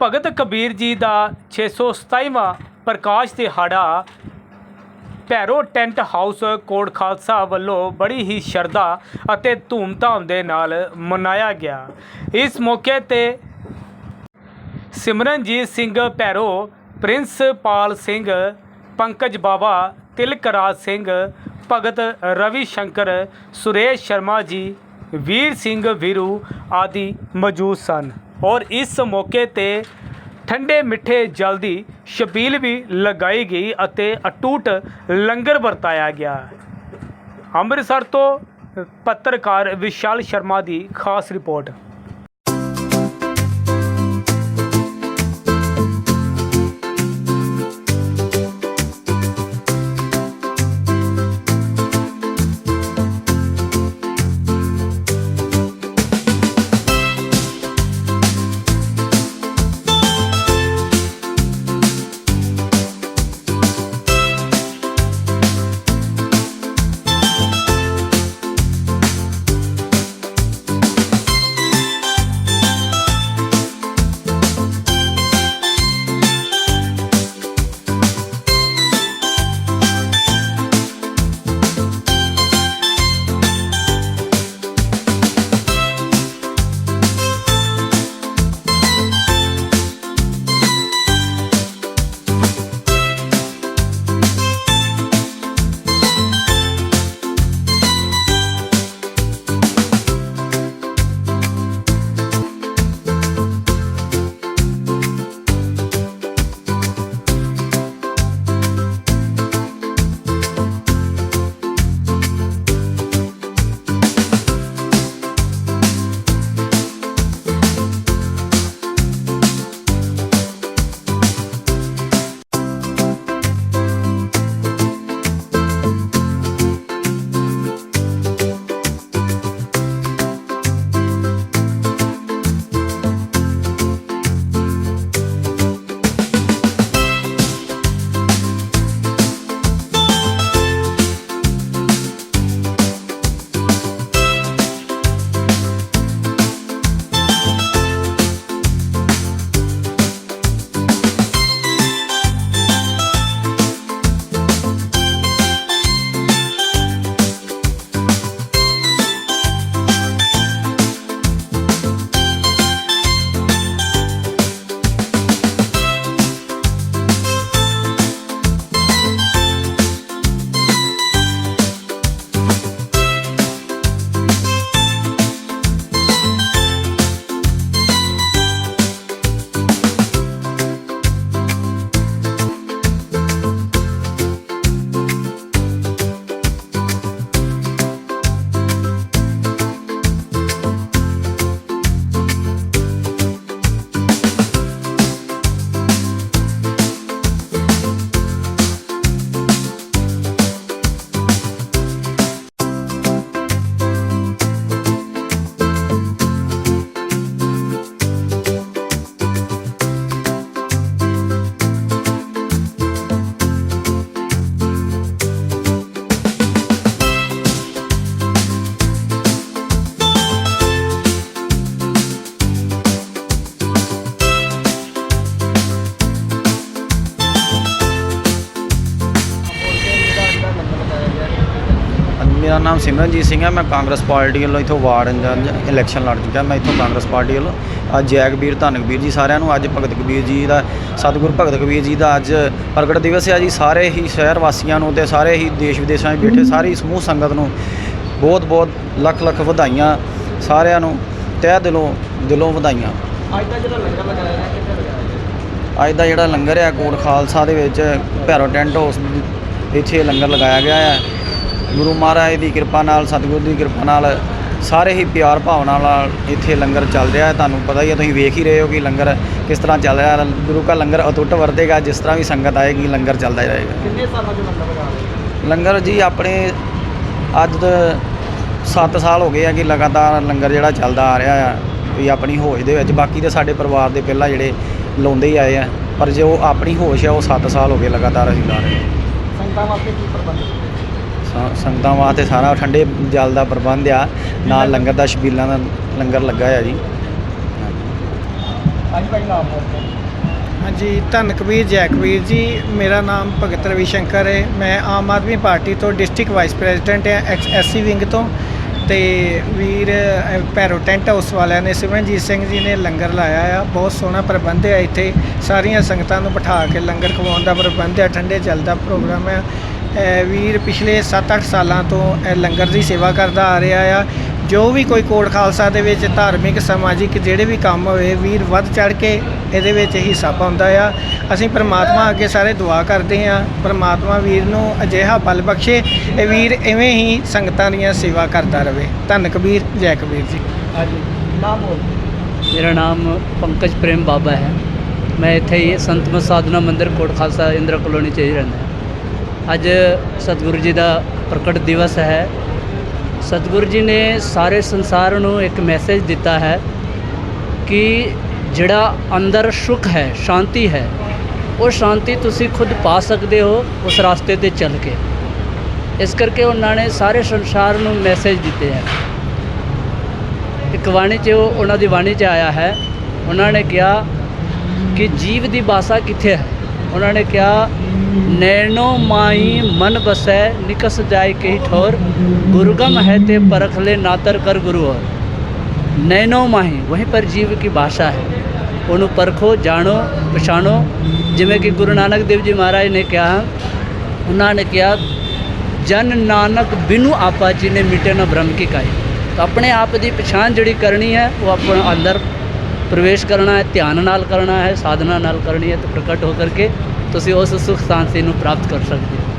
ਭਗਤ ਕਬੀਰ ਜੀ ਦਾ 627ਵਾਂ ਪ੍ਰਕਾਸ਼ ਦਿਹਾੜਾ ਭੈਰੋ ਟੈਂਟ ਹਾਊਸ ਕੋਟ ਖਾਲਸਾ ਵੱਲੋਂ ਬੜੀ ਹੀ ਸ਼ਰਧਾ ਅਤੇ ਧੂਮਧਾਮ ਦੇ ਨਾਲ ਮਨਾਇਆ ਗਿਆ। ਇਸ ਮੌਕੇ ਤੇ ਸਿਮਰਨਜੀਤ ਸਿੰਘ ਭੈਰੋ ਪ੍ਰਿੰਸ ਪਾਲ ਸਿੰਘ, ਪੰਕਜ ਬਾਵਾ ਤਿਲਕਰਾਜ ਸਿੰਘ, ਭਗਤ ਰਵੀ ਸ਼ੰਕਰ, ਸੁਰੇਸ਼ ਸ਼ਰਮਾ ਜੀ, ਵੀਰ ਸਿੰਘ ਵੀਰੂ ਆਦਿ ਮੌਜੂਦ ਸਨ। ਔਰ ਇਸ ਮੌਕੇ ਤੇ ਠੰਡੇ ਮਿੱਠੇ ਜਲ ਦੀ ਛਬੀਲ ਵੀ ਲਗਾਈ ਗਈ ਅਤੇ ਅਟੂਟ ਲੰਗਰ ਵਰਤਾਇਆ ਗਿਆ। ਅੰਮ੍ਰਿਤਸਰ ਤੋਂ ਪੱਤਰਕਾਰ ਵਿਸ਼ਾਲ ਸ਼ਰਮਾ ਦੀ ਖਾਸ ਰਿਪੋਰਟ। ਮੇਰਾ ਨਾਮ ਸਿਮਰਨਜੀਤ ਸਿੰਘ ਹੈ। ਮੈਂ ਕਾਂਗਰਸ ਪਾਰਟੀ ਵੱਲੋਂ ਇੱਥੋਂ ਵਾਰਡ ਇੰਚਾਰਜ ਇਲੈਕਸ਼ਨ ਲੜ ਚੁੱਕਾ ਮੈਂ ਇੱਥੋਂ ਕਾਂਗਰਸ ਪਾਰਟੀ ਵੱਲੋਂ। ਅੱਜ ਜੈਗਬੀਰ ਧੰਨ ਕਬੀਰ ਜੀ ਸਾਰਿਆਂ ਨੂੰ ਅੱਜ ਭਗਤ ਕਬੀਰ ਜੀ ਦਾ ਸਤਿਗੁਰ ਭਗਤ ਕਬੀਰ ਜੀ ਦਾ ਅੱਜ ਪ੍ਰਗਟ ਦਿਵਸ ਹੈ ਜੀ। ਸਾਰੇ ਹੀ ਸ਼ਹਿਰ ਵਾਸੀਆਂ ਨੂੰ ਤੇ ਸਾਰੇ ਹੀ ਦੇਸ਼ ਵਿਦੇਸ਼ਾਂ ਵਿੱਚ ਬੈਠੇ ਸਾਰੀ ਸਮੂਹ ਸੰਗਤ ਨੂੰ ਬਹੁਤ ਬਹੁਤ ਲੱਖ ਲੱਖ ਵਧਾਈਆਂ ਸਾਰਿਆਂ ਨੂੰ। ਤਹਿ ਦਿਲੋਂ ਦਿਲੋਂ ਵਧਾਈਆਂ। ਅੱਜ ਦਾ ਜਿਹੜਾ ਲੰਗਰ ਲਗਾਇਆ ਹੈ ਕਿੱਥੇ ਲਗਾਇਆ ਅੱਜ ਦਾ ਜਿਹੜਾ ਲੰਗਰ ਹੈ ਕੋਟ ਖਾਲਸਾ ਦੇ ਵਿੱਚ ਭੈਰੋ ਟੈਂਟ ਹਾਊਸ ਇੱਥੇ ਲੰਗਰ ਲਗਾਇਆ ਗਿਆ ਹੈ। ਗੁਰੂ ਮਹਾਰਾਜ ਦੀ ਕਿਰਪਾ ਨਾਲ ਸਤਿਗੁਰੂ ਦੀ ਕਿਰਪਾ ਨਾਲ ਸਾਰੇ ਹੀ ਪਿਆਰ ਭਾਵਨਾ ਨਾਲ ਇੱਥੇ ਲੰਗਰ ਚੱਲ ਰਿਹਾ ਹੈ। ਤੁਹਾਨੂੰ ਪਤਾ ਹੀ ਹੈ ਤੁਸੀਂ ਵੇਖ ਹੀ ਰਹੇ ਹੋ ਕਿ ਲੰਗਰ ਕਿਸ ਤਰ੍ਹਾਂ ਚੱਲ ਰਿਹਾ ਹੈ। ਗੁਰੂ ਕਾ ਲੰਗਰ ਅਟੁੱਟ ਵਰਤੇਗਾ ਜਿਸ ਤਰ੍ਹਾਂ ਵੀ ਸੰਗਤ ਆਏਗੀ ਲੰਗਰ ਚੱਲਦਾ ਹੀ ਰਹੇਗਾ ਕਿੰਨੇ ਸਾਲਾਂ ਤੋਂ ਲੰਗਰ ਲਗਾ ਰਹੇ ਹੋ? ਲੰਗਰ ਜੀ ਆਪਣੇ ਅੱਜ ਤੋਂ 7 ਸਾਲ ਹੋ ਗਏ ਆ ਕਿ ਲਗਾਤਾਰ ਲੰਗਰ ਜਿਹੜਾ ਚੱਲਦਾ ਆ ਰਿਹਾ ਆ ਵੀ ਆਪਣੀ ਹੋਜ ਦੇ ਵਿੱਚ। ਬਾਕੀ ਤੇ ਸਾਡੇ ਪਰਿਵਾਰ ਦੇ ਪਹਿਲਾਂ ਜਿਹੜੇ ਲਾਉਂਦੇ ਹੀ ਆਏ ਆ ਪਰ ਜੋ ਆਪਣੀ ਹੋਸ਼ ਹੈ ਉਹ 7 ਸਾਲ ਹੋ ਗਏ ਲਗਾਤਾਰ ਅਸੀਂ ਲਾ ਰਹੇ ਹਾਂ ਸੰਗਤਾਂ ਵਾਸਤੇ ਕੀ ਪ੍ਰਬੰਧ ਸ- ਸੰਗਤਾਂ ਵਾਸਤੇ ਸਾਰਾ ਠੰਡੇ ਜਲ ਦਾ ਪ੍ਰਬੰਧ ਆ। ਨਾਲ ਲੰਗਰ ਦਾ ਛਬੀਲਾਂ ਦਾ ਲੰਗਰ ਲੱਗਾ ਆ ਜੀ। ਅੱਜ ਭਾਈ ਨਾਮ ਬੋਲਦੇ ਹਾਂਜੀ ਧੰਨ ਕਬੀਰ ਜੈ। ਕਬੀਰ ਜੀ ਮੇਰਾ ਨਾਮ ਭਗਤ ਰਵੀ ਸ਼ੰਕਰ ਹੈ। ਮੈਂ ਆਮ ਆਦਮੀ ਪਾਰਟੀ ਤੋਂ ਡਿਸਟ੍ਰਿਕਟ ਵਾਈਸ ਪ੍ਰੈਜ਼ੀਡੈਂਟ ਹਾਂ ਐਸਸੀ ਵਿੰਗ ਤੋਂ। ਤੇ ਵੀਰ ਅ, ਭੈਰੋ ਟੈਂਟ ਹਾਊਸ ਵਾਲਿਆਂ ਨੇ ਸਿਮਰਨਜੀਤ ਸਿੰਘ ਜੀ ਨੇ ਲੰਗਰ ਲਾਇਆ ਆ। ਬਹੁਤ ਸੋਹਣਾ ਪ੍ਰਬੰਧ ਹੈ ਇੱਥੇ। ਸਾਰੀਆਂ ਸੰਗਤਾਂ ਨੂੰ ਬਿਠਾ ਕੇ ਲੰਗਰ ਖਵਾਉਣ ਦਾ ਪ੍ਰਬੰਧ ਹੈ ਠੰਡੇ ਜਲ ਦਾ ਪ੍ਰੋਗਰਾਮ ਹੈ ਅ, ਵੀਰ ਪਿਛਲੇ 7-8 ਸਾਲਾਂ ਤੋਂ ਇਹ ਲੰਗਰ ਦੀ ਸੇਵਾ ਕਰਦਾ ਆ ਰਿਹਾ ਆ। ਜੋ ਵੀ ਕੋਈ ਕੋਟ ਖਾਲਸਾ ਦੇ ਵਿੱਚ ਧਾਰਮਿਕ ਸਮਾਜਿਕ ਜਿਹੜੇ ਵੀ ਕੰਮ ਹੋਏ ਵੀਰ ਵੱਧ ਚੜ ਕੇ ਇਹਦੇ ਵਿੱਚ ਹਿੱਸਾ ਪਾਉਂਦਾ ਆ। ਅਸੀਂ ਪ੍ਰਮਾਤਮਾ ਅੱਗੇ ਸਾਰੇ ਦੁਆ ਕਰਦੇ ਆ ਪ੍ਰਮਾਤਮਾ ਵੀਰ ਨੂੰ ਅਜਿਹਾ ਬਲ ਬਖਸ਼ੇ ਇਹ ਵੀਰ ਐਵੇਂ ਹੀ ਸੰਗਤਾਂ ਦੀਆਂ ਸੇਵਾ ਕਰਦਾ ਰਵੇ ਧੰਨ ਕਬੀਰ ਜੈ ਕਬੀਰ ਜੀ। ਹਾਂਜੀ। ਨਾਮ ਬੋਲਦੇ ਮੇਰਾ ਨਾਮ ਪੰਕਜ ਪ੍ਰੇਮ ਬਾਬਾ ਹੈ। ਮੈਂ ਇੱਥੇ ਹੀ ਸੰਤ ਮਤ ਸਾਧਨਾ ਮੰਦਿਰ ਕੋਟ ਖਾਲਸਾ ਇੰਦਰਾ ਕਲੋਨੀ 'ਚ ਹੀ ਰਹਿੰਦਾ ਹਾਂ। ਅੱਜ ਸਤਿਗੁਰੂ ਜੀ ਦਾ ਪ੍ਰਗਟ ਦਿਵਸ ਹੈ। ਸਤਿਗੁਰੂ ਜੀ ਨੇ ਸਾਰੇ ਸੰਸਾਰ ਨੂੰ ਇੱਕ ਮੈਸੇਜ ਦਿੱਤਾ ਹੈ ਕਿ ਜਿਹੜਾ ਅੰਦਰ ਸੁਖ ਹੈ, ਸ਼ਾਂਤੀ ਹੈ, ਉਹ ਸ਼ਾਂਤੀ ਤੁਸੀਂ ਖੁਦ ਪਾ ਸਕਦੇ ਹੋ ਉਸ ਰਸਤੇ ਤੇ ਚੱਲ ਕੇ। ਇਸ ਕਰਕੇ ਉਹਨਾਂ ਨੇ ਸਾਰੇ ਸੰਸਾਰ ਨੂੰ ਮੈਸੇਜ ਦਿੱਤੇ ਹੈ। ਇੱਕ ਬਾਣੀ 'ਚ ਉਹ- ਉਹਨਾਂ ਦੀ ਬਾਣੀ 'ਚ ਆਇਆ ਹੈ। ਉਹਨਾਂ ਨੇ ਕਿਹਾ ਕਿ ਜੀਵ ਦੀ ਬਾਸਾ ਕਿੱਥੇ ਹੈ? ਉਹਨਾਂ ਨੇ ਕਿਹਾ ਨੈਣੋ ਮਾਈ ਮਨ ਬਸੈ ਨਿਕਸ ਜਾਏ ਕਹੀ ਠੋਰ, ਗੁਰਗਮ ਹੈ ਤੇ ਪਰਖ ਲੈ ਨਾਤਰ ਕਰ ਗੁਰੂ ਔਰ। ਨੈਣੋ ਮਾਹੀ ਵਹੀਂ ਪਰ ਜੀਵ ਕੀ ਭਾਸ਼ਾ ਹੈ। ਉਹਨੂੰ ਪਰਖੋ, ਜਾਣੋ, ਪਛਾਣੋ। ਜਿਵੇਂ ਕਿ ਗੁਰੂ ਨਾਨਕ ਦੇਵ ਜੀ ਮਹਾਰਾਜ ਨੇ ਕਿਹਾ, ਉਹਨਾਂ ਨੇ ਕਿਹਾ, ਜਨ ਨਾਨਕ ਬਿਨੂ ਆਪਾ ਜੀ ਨੇ ਮਿਟੇ ਨਾ ਬ੍ਰਹਮ ਕੀ ਕਾਈ ਤਾਂ ਆਪਣੇ ਆਪ ਦੀ ਪਛਾਣ ਜਿਹੜੀ ਕਰਨੀ ਹੈ, ਉਹ ਆਪਣਾ ਅੰਦਰ ਪ੍ਰਵੇਸ਼ ਕਰਨਾ ਹੈ, ਧਿਆਨ ਨਾਲ ਕਰਨਾ ਹੈ, ਸਾਧਨਾ ਨਾਲ ਕਰਨੀ ਹੈ, ਤੇ ਪ੍ਰਗਟ ਹੋ ਕਰਕੇ ਤੁਸੀਂ ਉਸ ਸੁਖ ਸ਼ਾਂਤੀ ਨੂੰ ਪ੍ਰਾਪਤ ਕਰ ਸਕਦੇ ਹੋ।